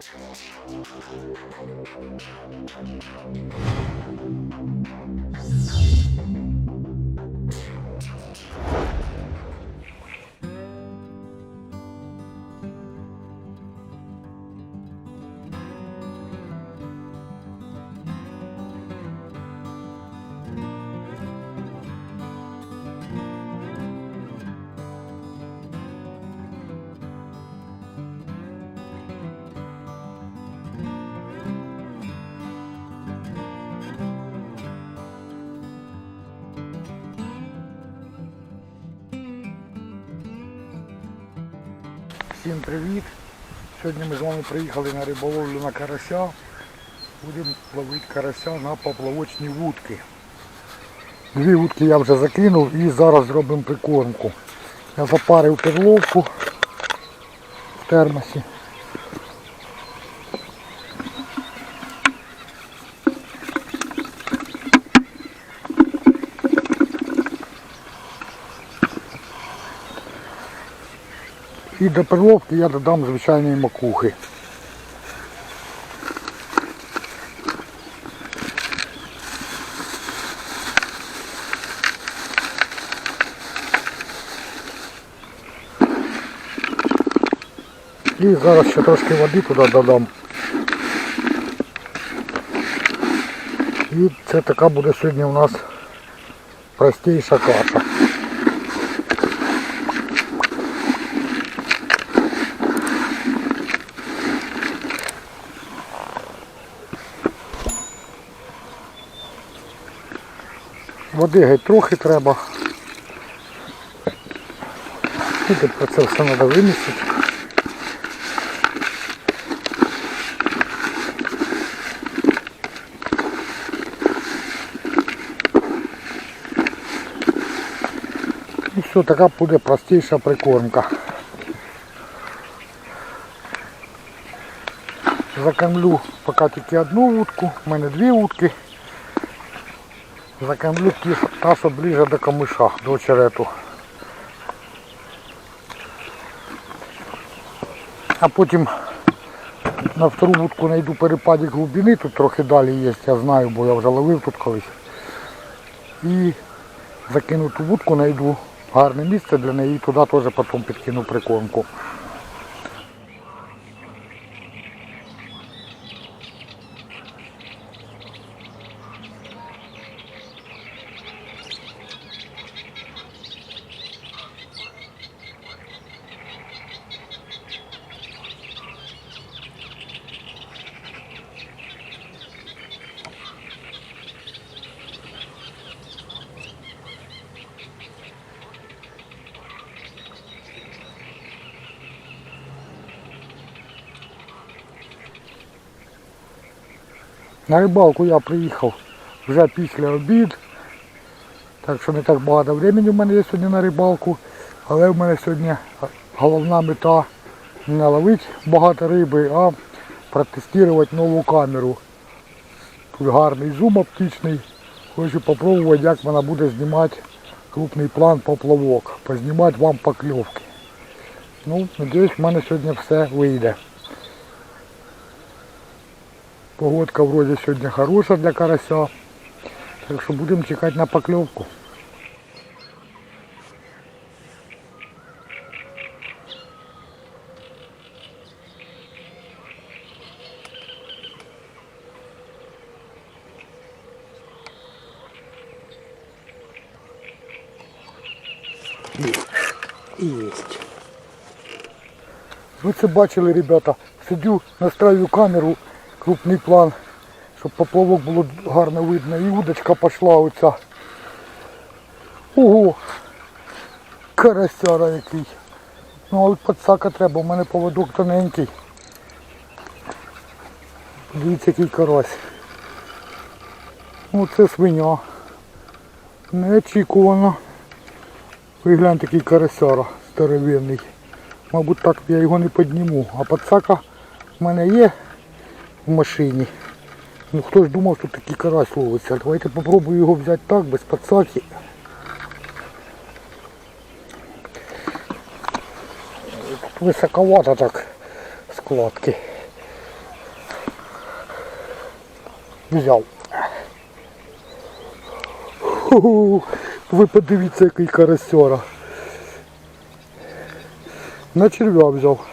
Thank you. Привіт! Сьогодні ми з вами приїхали на риболовлю на карася. Будемо ловити карася на поплавочні вудки. Дві вудки я вже закинув і зараз зробимо прикормку. Я запарив перловку в термосі. І до перловки я додам звичайної макухи. І зараз ще трошки води туди додам. І це така буде сьогодні у нас простіша каша. Води геть трохи треба. Тільки про це все треба вимістити. І все, така буде простіша прикормка. Закормлю поки тільки одну вудку, в мене дві вудки. Закормлю ті, та, ближе до камиша, до очерету. А потім на втору вудку знайду перепадик глибини, тут трохи далі є, я знаю, бо я вже ловив тут колись. І закину ту вудку, знайду гарне місце для неї і туди теж потім підкину прикормку. На рибалку я приїхав вже після обід. Так що не так багато времени в мене є сьогодні на рибалку. Але в мене сьогодні головна мета не ловити багато риби, а протестувати нову камеру. Тут гарний зум оптичний. Хочу спробувати, як вона буде знімати крупний план поплавок. Познімати вам покльовки. Ну, надіюсь, в мене сьогодні все вийде. Погодка вроде сьогодні хороша для карася. Так що будемо чекати на покльовку. Есть. Ви це бачили, ребята. Сидю, настраю камеру, крупний план, щоб поплавок було гарно видно. І удочка пішла оця. Ого! Карасяра який. Ну а от подсака треба, у мене поводок тоненький. Дивіться, який карась. Ну це свиня. Неочікувано. Ви гляньте, який карасяра здоровенний. Мабуть, так я його не підніму. А подсака в мене є в машині. Ну хто ж думав, що такий карась ловиться. Давайте попробую його взяти так, без подсаки. Тут високовато так складки. Взяв. Ви подивіться, який карасьора. На черв'я взяв.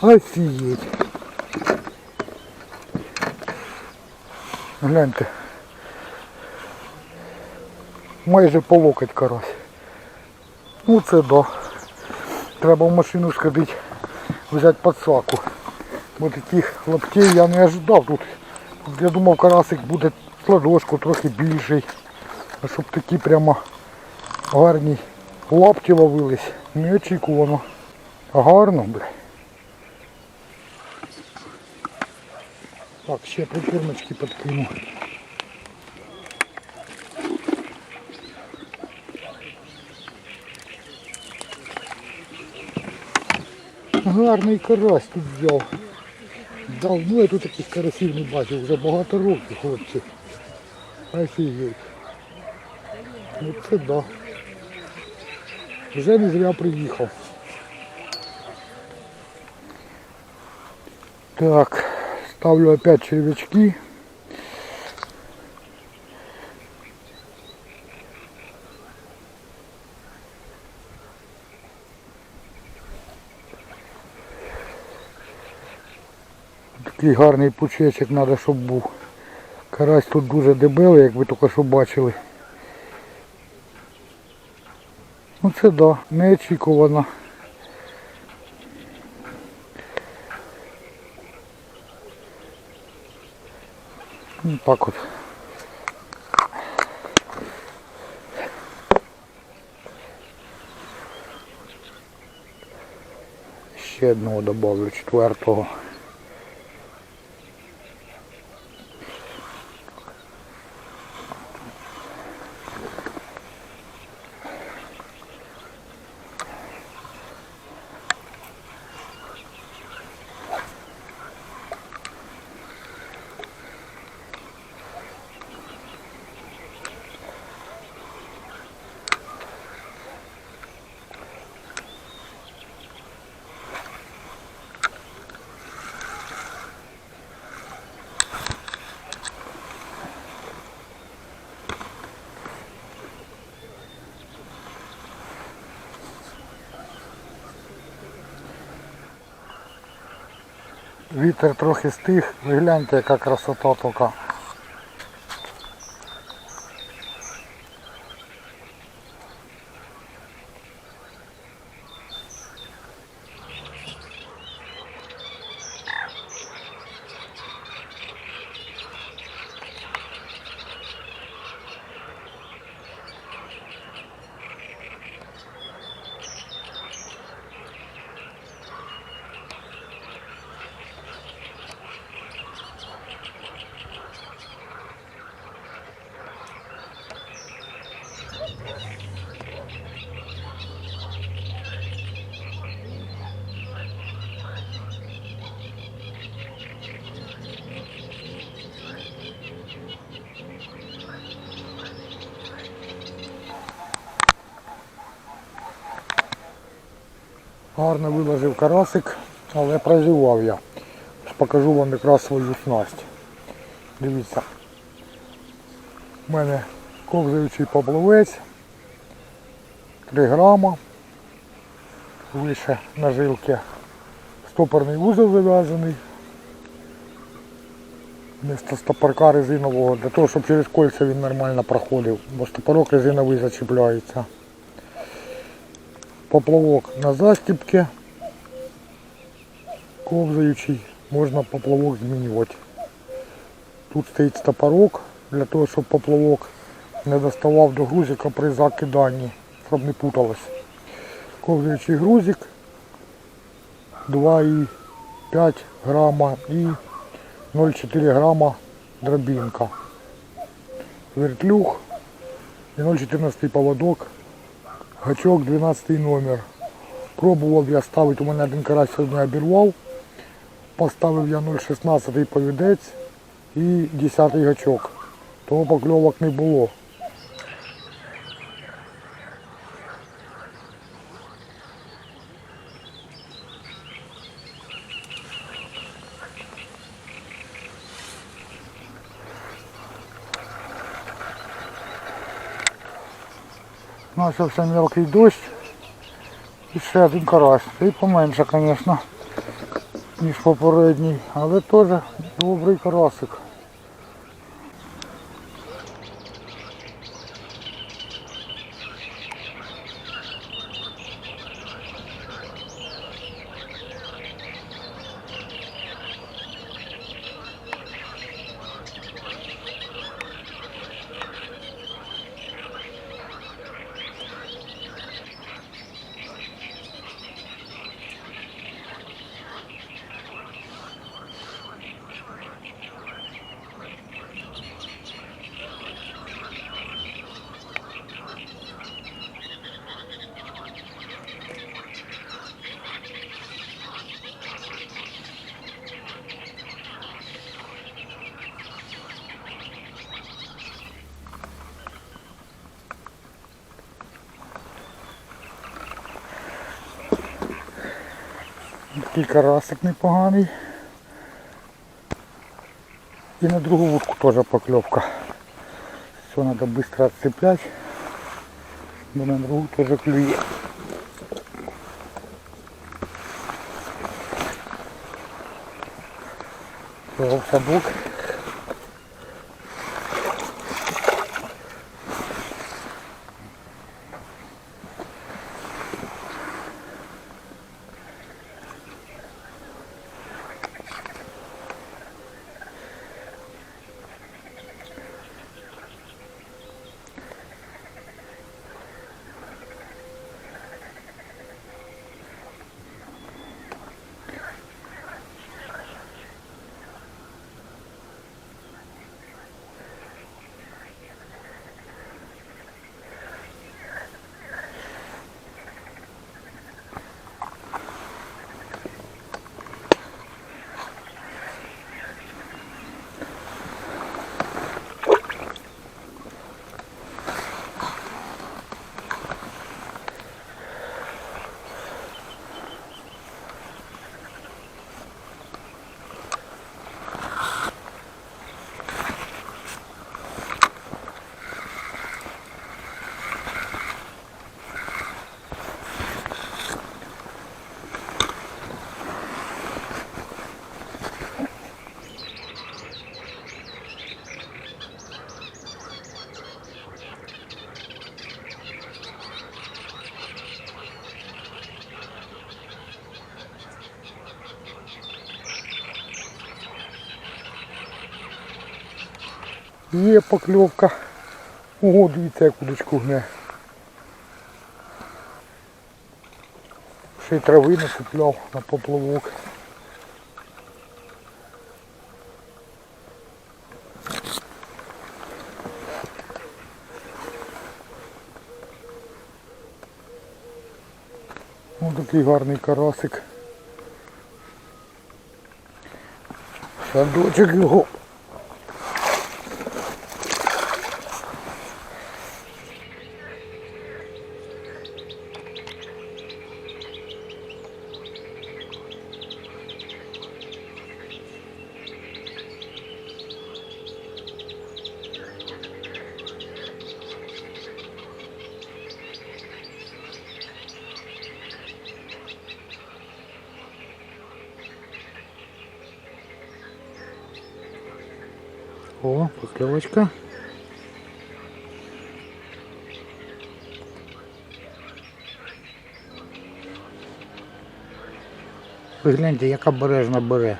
Офігеть. Гляньте. Майже по локоть карась. Ну це да. Треба в машину сходити, взяти подсаку. Бо таких лаптей я не ожидав тут. Я думав карасик буде ладошку трохи більший. А щоб такі прямо гарні лапті ловились. Неочікувано. Гарно, бля. Так, ще прикормочки подкину. Гарний карась тут взяв. Давно я тут таких карасів не бачив, вже багато років, хлопці. Офігеть. Ну це да. Вже не зря приїхав. Так, ставлю опять червячки. Такий гарний пучечок треба, щоб був. Карась тут дуже дебелий, як ви тільки що бачили. Ну це да, неочікувано. Ну, так от. Ще одного добавлю, четвертого. Вітер трохи стих, ви гляньте, яка красота така. Гарно виложив карасик, але прозівав я. Покажу вам якраз свою снасть. Дивіться. У мене ковзаючий поплавець. 3 грама. Вище нажилки. Стопорний вузол зав'язаний. Вместо стопорка резинового, для того, щоб через кольця він нормально проходив, бо стопорок резиновий зачіпляється. Поплавок на застіпки. Ковзаючий, можна поплавок змінювати. Тут стоїть стопорок для того, щоб поплавок не доставав до грузика при закиданні, щоб не путалось. Ковзаючий грузик 2,5 грама і 0,4 грама дробинка. Вертлюг і 0,14 поводок Гачок 12 номер. Пробував я ставити, у мене один карась сьогодні обірвав. Поставив я 0,16 повідець і 10 гачок. Того покльовок не було. Почався мелкий дощ. І ще один карась. І поменше, звісно, ніж попередній, але теж добрий карасик. Такий карасик непоганий. І на другу вудку теж покльовка. Все, треба швидко відцеплять. Бо на другу теж клює. Садок. Є покльовка. Ого, дивіться, як удочку гне. Ще й трави насипляв на поплавок. Ось такий гарний карасик. Садочок його. О, поклевочка. Ви гляньте, яка бережна бере.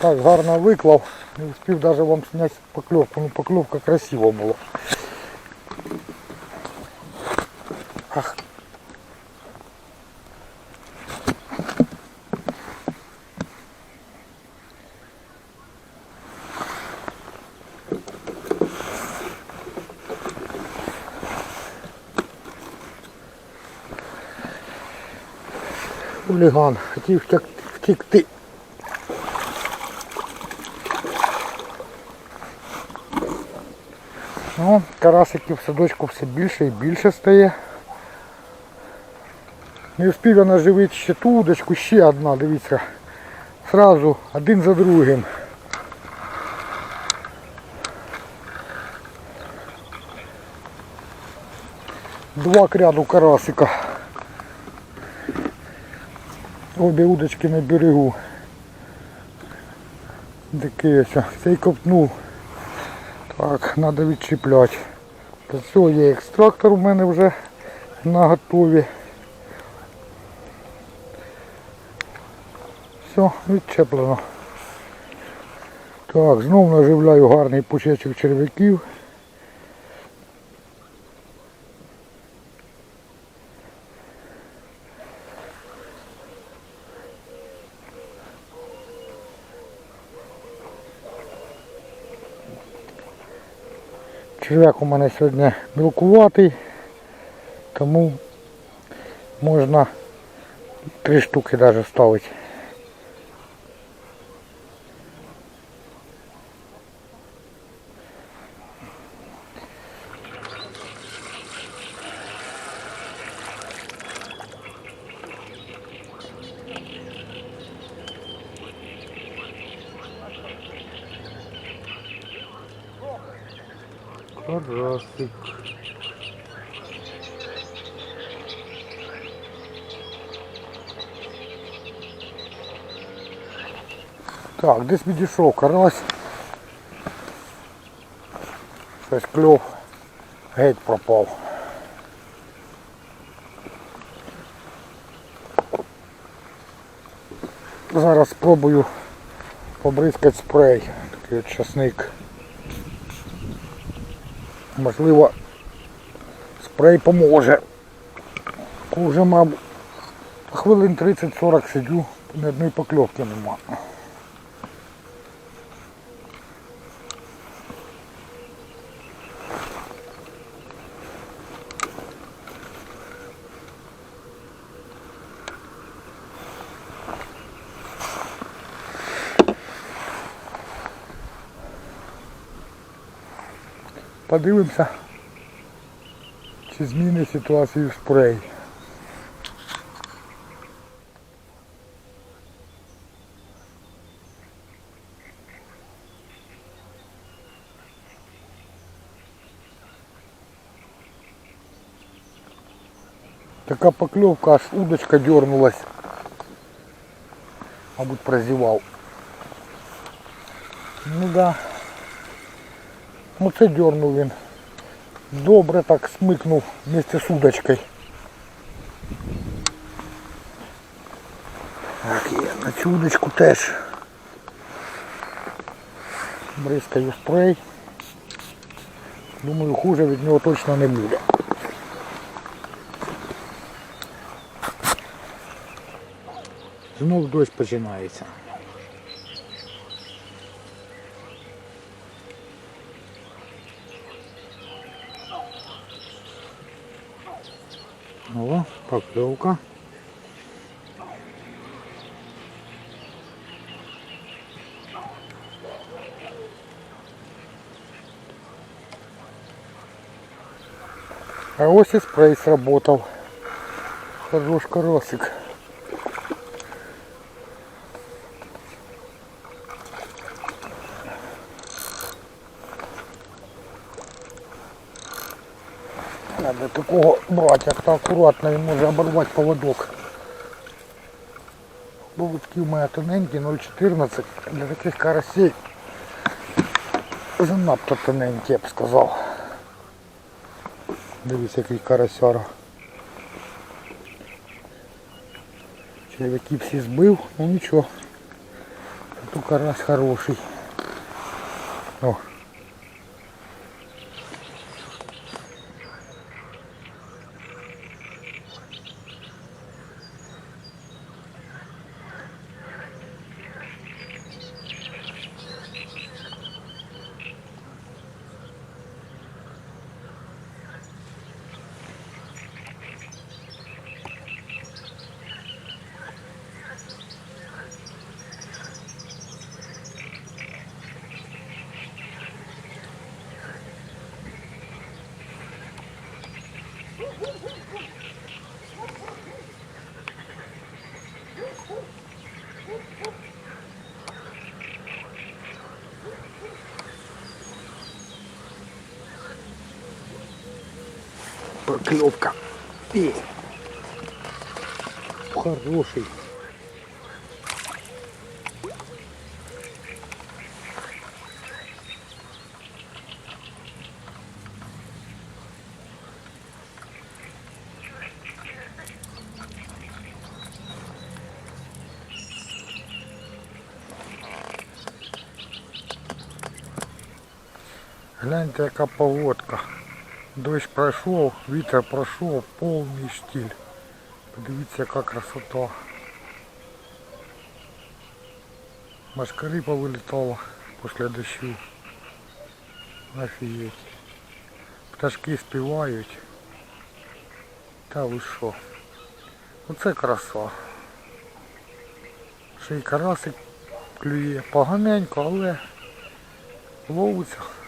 Так гарно виклав, не успів навіть вам зняти покльовку, ну покльовка красива була. Ах. Хуліган, хотів втекти. Карасиків в садочку все більше і більше стає. Не встиг я наживити ще ту удочку, ще одна, дивіться. Сразу один за другим. Два кряду карасика. Обе удочки на берегу. Ось. Цей копнув. Так, треба відчіпляти. До є екстрактор у мене вже на готові. Все, відчеплено. Так, знову наживляю гарний пучечок черв'яків. Черв'як у мене сьогодні білкуватий, тому можна три штуки навіть ставити. Карасик. Так, десь відійшов карась. Щось кльов геть пропав. Зараз спробую побризкати спрей. Такий от часник. Можливо, спрей поможе. Уже, мабуть, хвилин 30-40 сидю, ні одної покльовки нема. Подивимося, чи зміни ситуацію спрей. Така поклевка, аж удочка дернулась. Мабуть, прозевал. Ну да. Оце дернув він. Добре так смикнув вместе з удочкою. Так, і на цю удочку теж бризкаю спрей. Думаю, хуже від нього точно не буде. Знов дощ починається. О, поклевка. А ось и спрей сработал. Хорош карасик. Такого брать, як то акуратно він може оборвати поводок. Поводки у мене тоненькі, 0,14. Для таких карасей занадто тоненькі, я б сказав. Дивіться, який карасяра. Черв'яки всі збив, ну нічого. Тут карась хороший. О. Поклевка. Есть. Хороший. Гляньте, яка погодка. Дощ пройшов, вітер пройшов, повний штіль. Подивіться, яка красота. Машкари повилітало після дощу. Офігеть. Пташки співають. Та ви що? Оце краса. Ще й карасик клює поганенько, але ловиться.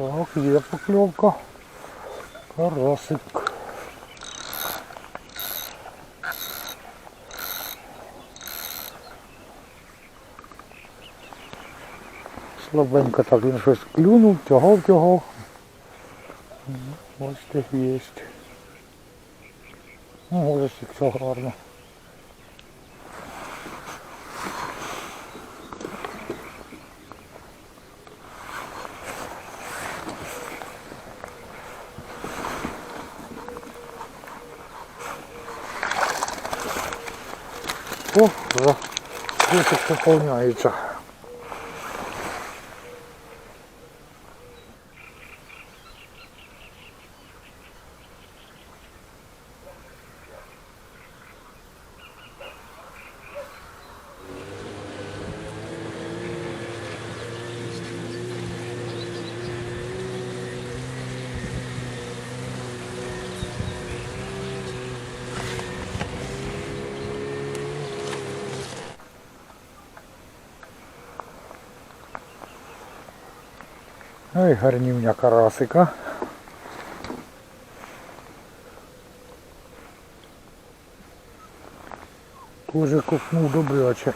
Так, є покльовка. Карасик. Слабенько так він щось клюнув, тягав, тягав. Ось так є. Ну, ось як все гарно. 这好像一张 Ой, гарнівня карасика. Тоже купнув добряче.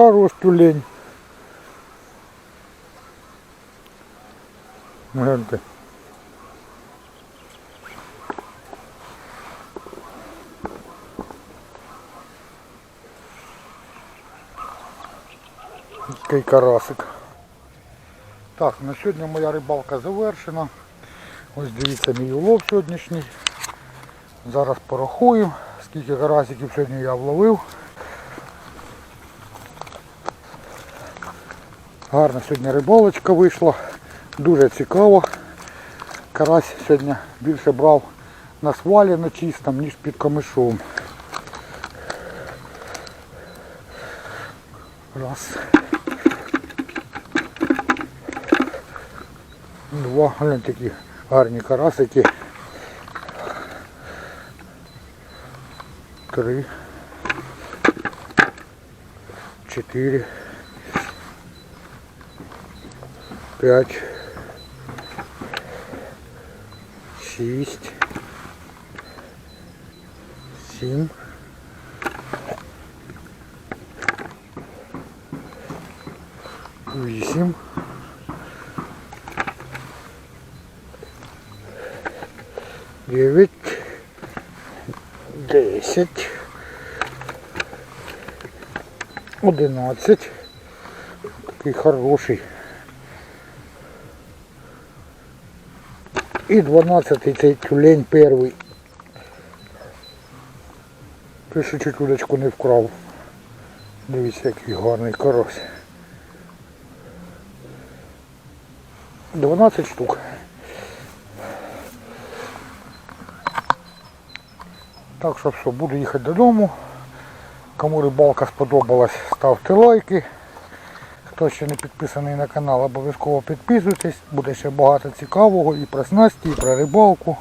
хорош тюлень. Гляньте. Такий карасик. Так, на сьогодні моя рибалка завершена. Ось дивіться мій улов сьогоднішній. Зараз порахую, скільки карасиків сьогодні я вловив. Гарна сьогодні рибалочка вийшла. Дуже цікаво. Карась сьогодні більше брав на свалі на чистому, ніж під камишом. Раз. Два. Глянь такі гарні карасики. Три. Чотири. П'ять. Шість. Сім. Вісім. Дев'ять. Десять. Одинадцять. Такий хороший. І дванадцятий цей тюлень перший. Ти ще чуть удочку не вкрав. Дивіться, який гарний карась. 12 штук. Так що все, буду їхати додому. Кому рибалка сподобалась, ставте лайки. Хто ще не підписаний на канал, обов'язково підписуйтесь. Буде ще багато цікавого і про снасті, і про рибалку.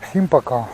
Всім пока.